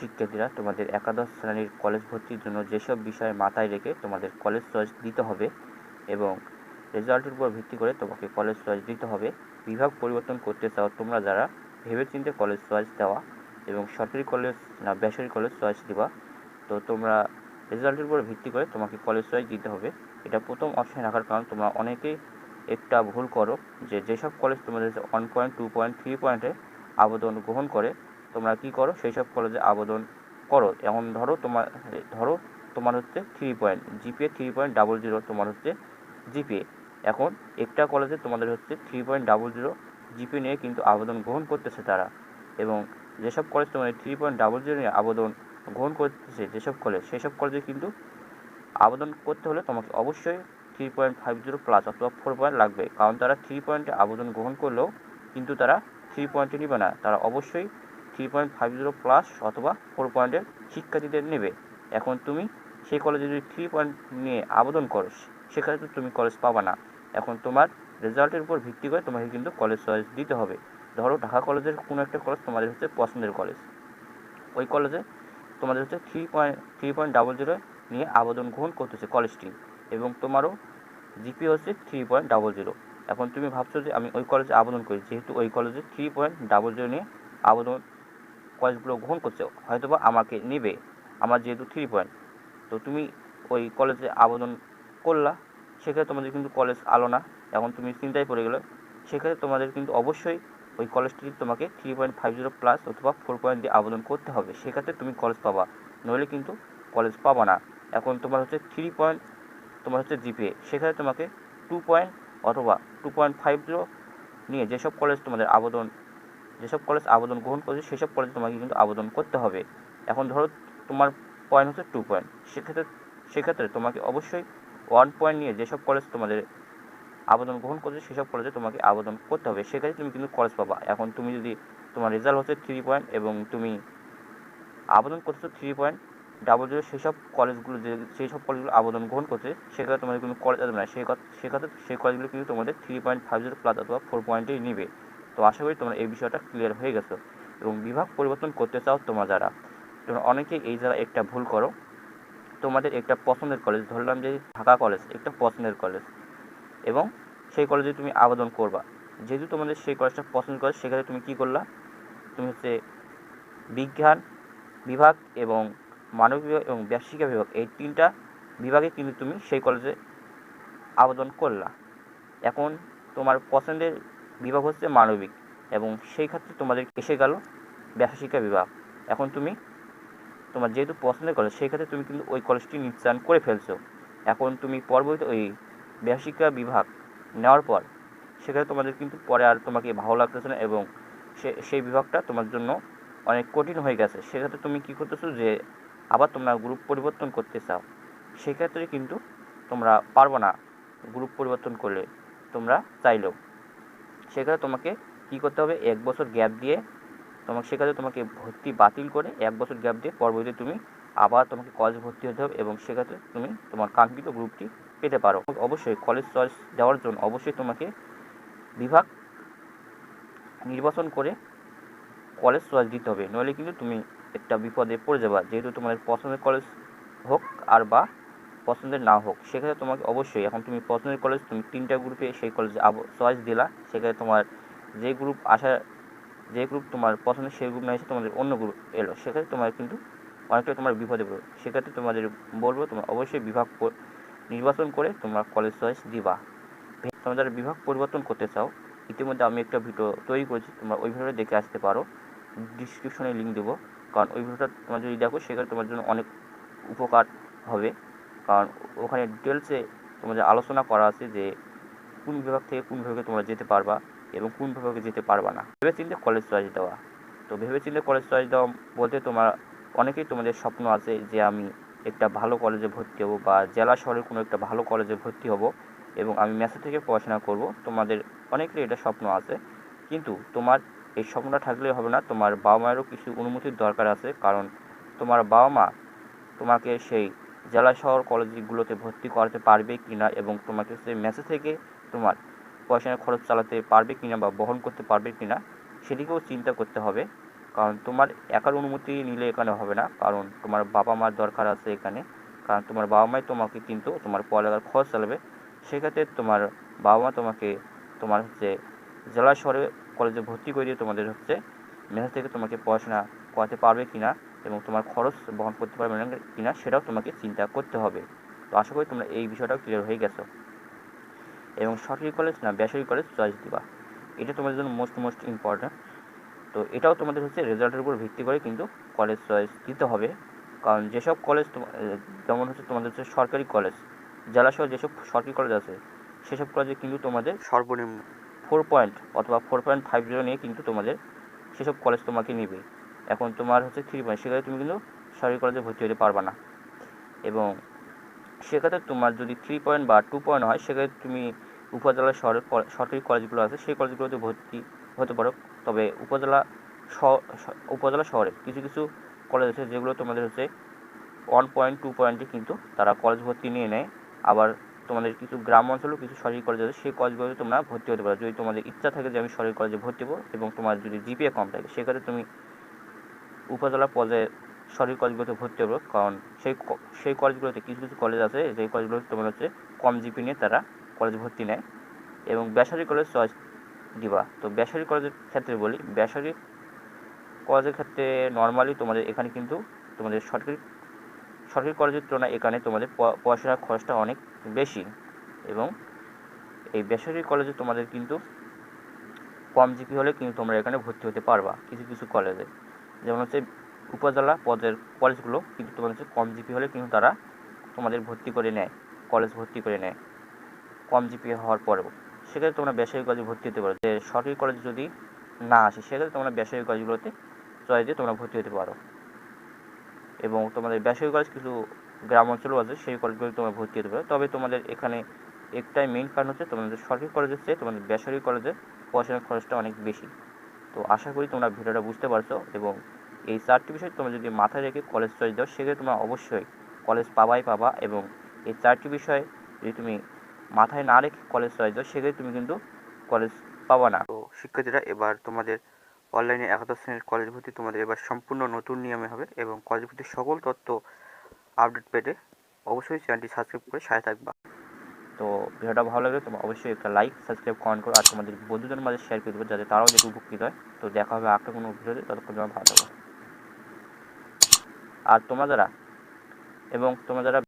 শিক্ষার্থীরা তোমাদের একাদশ শ্রেণির কলেজ ভর্তির জন্য যেসব বিষয় মাথায় রেখে তোমাদের কলেজ চয়েস দিতে হবে এবং রেজাল্টের উপর ভিত্তি করে তোমাকে কলেজ চয়েস দিতে হবে, বিভাগ পরিবর্তন করতে চাও তোমরা যারা, ভেবেচিন্তে কলেজ চয়েস দেওয়া এবং সরকারি কলেজ না, বেসরকারি কলেজ চয়েস দিবা, তো তোমরা রেজাল্টের উপর ভিত্তি করে তোমাকে কলেজ চয়েস দিতে হবে। এটা প্রথম অপশানে রাখার কারণ তোমরা অনেকেই একটা ভুল করো যে যেসব কলেজ তোমাদের one point two point three পয়েন্টে আবেদন গ্রহণ করে তোমরা কি করো? সেই সব কলেজে আবেদন করো। এমন ধরো তোমার ধরো তোমার হচ্ছে three point GPA three point double zero তোমার হচ্ছে জিপিএ এখন একটা কলেজে তোমাদের হচ্ছে three point double zero GPA নিয়ে কিন্তু আবেদন গ্রহণ করতেছে তারা। এবং যেসব কলেজ তোমাদের থ্রি পয়েন্ট ডাবল জিরো নিয়ে আবেদন গ্রহণ করতেছে, যেসব কলেজ সেসব কলেজে কিন্তু আবেদন করতে হলে তোমাকে অবশ্যই three point five zero plus অথবা ফোর পয়েন্ট লাগবে। কারণ তারা থ্রি পয়েন্টে আবেদন গ্রহণ করলেও কিন্তু তারা থ্রি পয়েন্টে নেবে না। তারা অবশ্যই three point five zero plus অথবা ফোর পয়েন্টের শিক্ষার্থীদের নেবে। এখন তুমি সেই কলেজে যদি থ্রি পয়েন্ট নিয়ে আবেদন করো সেখানে তো তুমি কলেজ পাবা না। এখন তোমার রেজাল্টের উপর ভিত্তি করে তোমাকে কিন্তু কলেজ চয়েস দিতে হবে। ধরো ঢাকা কলেজের কোনো একটা কলেজ তোমাদের হচ্ছে পছন্দের কলেজ ওই কলেজে তোমাদের হচ্ছে three point three point double zero নিয়ে আবেদন গ্রহণ করতেছে কলেজটি এবং তোমারও জিপি হচ্ছে থ্রি পয়েন্ট ডাবল জিরো এখন তুমি ভাবছ যে আমি ওই কলেজে আবেদন করি, যেহেতু ওই কলেজে থ্রি পয়েন্ট ডাবল জিরো নিয়ে আবেদন কলেজগুলো গ্রহণ করছে, হয়তোবা আমাকে নেবে। আমার যেহেতু থ্রি পয়েন্ট তো তুমি ওই কলেজে আবেদন করলা, সেক্ষেত্রে তোমাদের কিন্তু কলেজ আলো না। এখন তুমি চিন্তায় পড়ে গেলে, সেক্ষেত্রে তোমাদের কিন্তু অবশ্যই ওই কলেজটি তোমাকে three point five zero plus অথবা ফোর পয়েন্ট দিয়ে আবেদন করতে হবে। সেক্ষেত্রে তুমি কলেজ পাবা, নইলে কিন্তু কলেজ পাবা না। এখন তোমার হচ্ছে থ্রি পয়েন্ট তোমার হচ্ছে জিপিএ সেখানে তোমাকে টু পয়েন্ট অথবা টু পয়েন্ট ফাইভ জিরো নিয়ে যেসব কলেজ তোমাদের আবেদন যেসব কলেজ আবেদন গ্রহণ করেছে, সেসব কলেজে তোমাকে কিন্তু আবেদন করতে হবে। এখন ধরো তোমার পয়েন্ট হচ্ছে টু পয়েন্ট সেক্ষেত্রে সেক্ষেত্রে তোমাকে অবশ্যই ওয়ান পয়েন্ট নিয়ে যেসব কলেজ তোমাদের আবেদন গ্রহণ করেছে, সেসব কলেজে তোমাকে আবেদন করতে হবে। সেক্ষেত্রে তুমি কিন্তু কলেজ পাবা। এখন তুমি যদি তোমার রেজাল্ট হচ্ছে থ্রি পয়েন্ট এবং তুমি আবেদন করছ থ্রি পয়েন্ট ডাবল জিরো সেসব কলেজগুলো যে সেই সব কলেজগুলো আবেদন গ্রহণ করছে, সেক্ষেত্রে তোমাদের কিন্তু কলেজ আসবে না। সেক্ষেত্রে সেই কলেজগুলো কিন্তু তোমাদের three point five zero plus অথবা ফোর পয়েন্টেই নেবে। তো আশা করি তোমরা এই বিষয়টা ক্লিয়ার হয়ে গেছো এবং বিভাগ পরিবর্তন করতে চাও তোমরা যারা, তোমরা অনেকেই এই যারা একটা ভুল করো। তোমাদের একটা পছন্দের কলেজ ধরলাম যে ঢাকা কলেজ একটা পছন্দের কলেজ এবং সেই কলেজে তুমি আবেদন করবা। যেহেতু তোমাদের সেই কলেজটা পছন্দ করে, সেখানে তুমি কী করলা? তুমি হচ্ছে বিজ্ঞান বিভাগ এবং মানবিক বিভাগ এবং ব্যবসায়িকা বিভাগ, এই তিনটা বিভাগে কিন্তু তুমি সেই কলেজে আবেদন করলা। এখন তোমার পছন্দের বিভাগ হচ্ছে মানবিক এবং সেই ক্ষেত্রে তোমাদের এসে গেল? ব্যবসা শিক্ষা বিভাগ। এখন তুমি তোমার যেহেতু পছন্দের কলেজ সেই ক্ষেত্রে তুমি কিন্তু ওই কলেজটি নির্ধারণ করে ফেলছো। এখন তুমি পরবর্তী ওই ব্যবসা শিক্ষা বিভাগ নেওয়ার পর সেখানে তোমাদের কিন্তু পরে আর তোমাকে ভালো লাগতেছে না এবং সে, সেই বিভাগটা তোমার জন্য অনেক কঠিন হয়ে গেছে। সেক্ষেত্রে তুমি কী করতেছো যে আবার তোমরা গ্রুপ পরিবর্তন করতে চাও। সেক্ষেত্রে কিন্তু তোমরা পারব না গ্রুপ পরিবর্তন করলে। তোমরা চাইলেও সেক্ষেত্রে তোমাকে কী করতে হবে? এক বছর গ্যাপ দিয়ে তোমাকে সেক্ষেত্রে তোমাকে ভর্তি বাতিল করে এক বছর গ্যাপ দিয়ে পরবর্তীতে তুমি আবার তোমাকে কলেজ ভর্তি হতে হবে এবং সেক্ষেত্রে তুমি তোমার কাঙ্ক্ষিত গ্রুপটি পেতে পারো। অবশ্যই কলেজ চয়েস দেওয়ার জন্য অবশ্যই তোমাকে বিভাগ নির্বাচন করে কলেজ চয়েস দিতে হবে। নইলে কিন্তু তুমি একটা বিপদে পড়ে যাবা। যেহেতু তোমার পছন্দের কলেজ হোক আর বা পছন্দের না হোক, সেক্ষেত্রে তোমাকে অবশ্যই, এখন তুমি পছন্দের কলেজ তুমি তিনটা গ্রুপে সেই কলেজে চয়েস দিলা, সেক্ষেত্রে তোমার যে গ্রুপ আসার যে গ্রুপ তোমার পছন্দের সেই গ্রুপ না এসে তোমাদের অন্য গ্রুপ এলো, সেক্ষেত্রে তোমার কিন্তু অনেকটা তোমার বিপদে পড়বে। সেক্ষেত্রে তোমাদের বলব, তোমার অবশ্যই বিভাগ নির্বাচন করে তোমরা কলেজ চয়েস দিবা। তোমরা যারা বিভাগ পরিবর্তন করতে চাও, ইতিমধ্যে আমি একটা ভিডিও তৈরি করেছি, তোমরা ওই ভিডিওটা দেখে আসতে পারো। ডিসক্রিপশনে লিঙ্ক দেবো, কারণ ওই ভিডিওটা তোমরা যদি দেখো সেখানে তোমার জন্য অনেক উপকার হবে। কারণ ওখানে ডিটেলসে তোমাদের আলোচনা করা আছে যে কোন বিভাগ থেকে কোন বিভাগে তোমরা যেতে পারবা এবং কোন বিভাগে যেতে পারবা না। ভেবে চিন্তে কলেজ চয়েস দেওয়া। তো ভেবে চিন্তে কলেজ চয়েস দেওয়া বলতে তোমার অনেকেই তোমাদের স্বপ্ন আছে যে আমি একটা ভালো কলেজে ভর্তি হব বা জেলা শহরের কোনো একটা ভালো কলেজে ভর্তি হব এবং আমি মেসে থেকে পড়াশোনা করব। তোমাদের অনেকেরই এটা স্বপ্ন আছে। কিন্তু তোমার এই স্বপ্নটা থাকলেই হবে না। তোমার বাবা মায়েরও কিছু অনুমতির দরকার আছে। কারণ তোমার বাবা মা তোমাকে সেই জেলা শহর কলেজগুলোতে ভর্তি করাতে পারবে কি না এবং তোমাকে সেই মেসে থেকে তোমার পয়সার খরচ চালাতে পারবে কি না বা বহন করতে পারবে কি না সেদিকেও চিন্তা করতে হবে। কারণ তোমার একার অনুমতি নিলে এখানে হবে না। কারণ তোমার বাবা মার দরকার আছে এখানে। কারণ তোমার বাবা মাই তোমাকে কিন্তু তোমার পড়ালেখার খরচ চালাবে। সেক্ষেত্রে তোমার বাবা মা তোমাকে তোমার হচ্ছে জেলা শহরে কলেজে ভর্তি করে দিয়ে তোমাদের হচ্ছে মেধা থেকে তোমাকে পড়াশোনা করাতে পারবে কি না এবং তোমার খরচ বহন করতে পারবে না কি না সেটাও তোমাকে চিন্তা করতে হবে। তো আশা করি তোমরা এই বিষয়টাও ক্লিয়ার হয়ে গেছো। এবং সরকারি কলেজ না বেসরকারি কলেজ চয়েস দিবা। এটা তোমাদের জন্য মোস্ট মোস্ট ইম্পর্ট্যান্ট তো এটাও তোমাদের হচ্ছে রেজাল্টের উপর ভিত্তি করে কিন্তু কলেজ চয়েস দিতে হবে। কারণ যেসব কলেজ যেমন হচ্ছে তোমাদের হচ্ছে সরকারি কলেজ জেলাসহ যেসব সরকারি কলেজ আছে সেসব কলেজে কিন্তু তোমাদের সর্বনিম্ন। ফোর পয়েন্ট অথবা ফোর পয়েন্ট ফাইভ জিরো নিয়ে কিন্তু তোমাদের সেসব কলেজ তোমাকে নেবে। এখন তোমার হচ্ছে থ্রি পয়েন্ট সেক্ষেত্রে তুমি কিন্তু সরকারি কলেজে ভর্তি হতে পারবে না। এবং সেক্ষেত্রে তোমার যদি থ্রি পয়েন্ট বা টু পয়েন্ট হয়, সেক্ষেত্রে তুমি উপজেলা শহরের সরকারি কলেজগুলো আছে, সেই কলেজগুলোতে ভর্তি হতে পারো। তবে উপজেলা উপজেলা শহরে কিছু কিছু কলেজ আছে যেগুলো তোমাদের হচ্ছে ওয়ান পয়েন্ট টু পয়েন্টে কিন্তু তারা কলেজ ভর্তি নিয়ে নেয়। আবার তোমাদের কিছু গ্রাম অঞ্চলেও কিছু সরকারি কলেজ আছে, সেই কলেজগুলোতে তোমরা ভর্তি হতে পারো। যদি তোমাদের ইচ্ছা থাকে যে আমি সরকারি কলেজে ভর্তি হব এবং তোমার যদি জিপিএ কম থাকে, সেক্ষেত্রে তুমি উপজেলা পর্যায়ে সরকারি কলেজগুলোতে ভর্তি হব, কারণ সেই সেই কলেজগুলোতে কিছু কিছু কলেজ আছে, যেই কলেজগুলোতে তোমার হচ্ছে কম জিপি নিয়ে তারা কলেজ ভর্তি নেয়। এবং বেসরকারি কলেজ চয়েস দিবা। তো বেসরকারি কলেজের ক্ষেত্রে বলি, বেসরকারি কলেজের ক্ষেত্রে নর্মালি তোমাদের এখানে কিন্তু তোমাদের সরকারি সরকারি কলেজের তুলনায় এখানে তোমাদের পড়াশোনার খরচটা অনেক বেশি। এবং এই বেসরকারি কলেজে তোমাদের কিন্তু কম জিপি হলে কিন্তু তোমরা এখানে ভর্তি হতে পারবা কিছু কিছু কলেজে যেমন হচ্ছে উপজেলা পদের কলেজগুলো কিন্তু তোমার হচ্ছে কম জিপি হলে কিন্তু তারা তোমাদের ভর্তি করে নেয় কলেজ ভর্তি করে নেয়, কম জিপি হওয়ার পরেও। সেক্ষেত্রে তোমরা বেসরকারি কলেজে ভর্তি হতে পারো। যে সরকারি কলেজ যদি না আসে, সেক্ষেত্রে তোমরা বেসরকারি কলেজগুলোতে চয়েস দিয়ে তোমরা ভর্তি হতে পারো। এবং তোমাদের বেসরকারি কলেজ কিছু গ্রাম অঞ্চলও আছে, সেই কলেজগুলোতে তোমরা ভর্তি হতে পারো। তবে তোমাদের এখানে একটাই মেইন কারণ হচ্ছে তোমাদের সরকারি কলেজের চেয়ে তোমাদের বেসরকারি কলেজে পড়াশোনার খরচটা অনেক বেশি। তো আশা করি তোমরা ভিডিওটা বুঝতে পারছ এবং এই চারটি বিষয় তোমরা যদি মাথায় রেখে কলেজ চয়েস দাও, সেক্ষেত্রে তোমরা অবশ্যই কলেজ পাবাই পাবা এবং এই চারটি বিষয় যদি তুমি মাথায় না রেখে কলেজ চয়েস দাও, সেক্ষেত্রে তুমি কিন্তু কলেজ পাবা না। তো শিক্ষার্থীরা, এবার তোমাদের অনলাইনে একাদশ শ্রেণির কলেজ ভর্তি তোমাদের এবার সম্পূর্ণ নতুন নিয়মে হবে এবং কলেজ ভর্তির সকল তথ্য আপডেট পেতে অবশ্যই চ্যানেলটি সাবস্ক্রাইব করে সাথে থাকবা। তো ভিডিওটা ভালো লাগলে তোমার অবশ্যই একটা লাইক সাবস্ক্রাইব কমেন্ট করো। আর তোমাদের বন্ধুদের মাঝে শেয়ার করে দেবো, যাতে তারাও যদি উপকৃত হয়। তো দেখা হবে একটা কোনো ভিডিওতে, ততক্ষণ তোমার ভালো থাকো। আর তোমরা যারা, এবং তোমরা যারা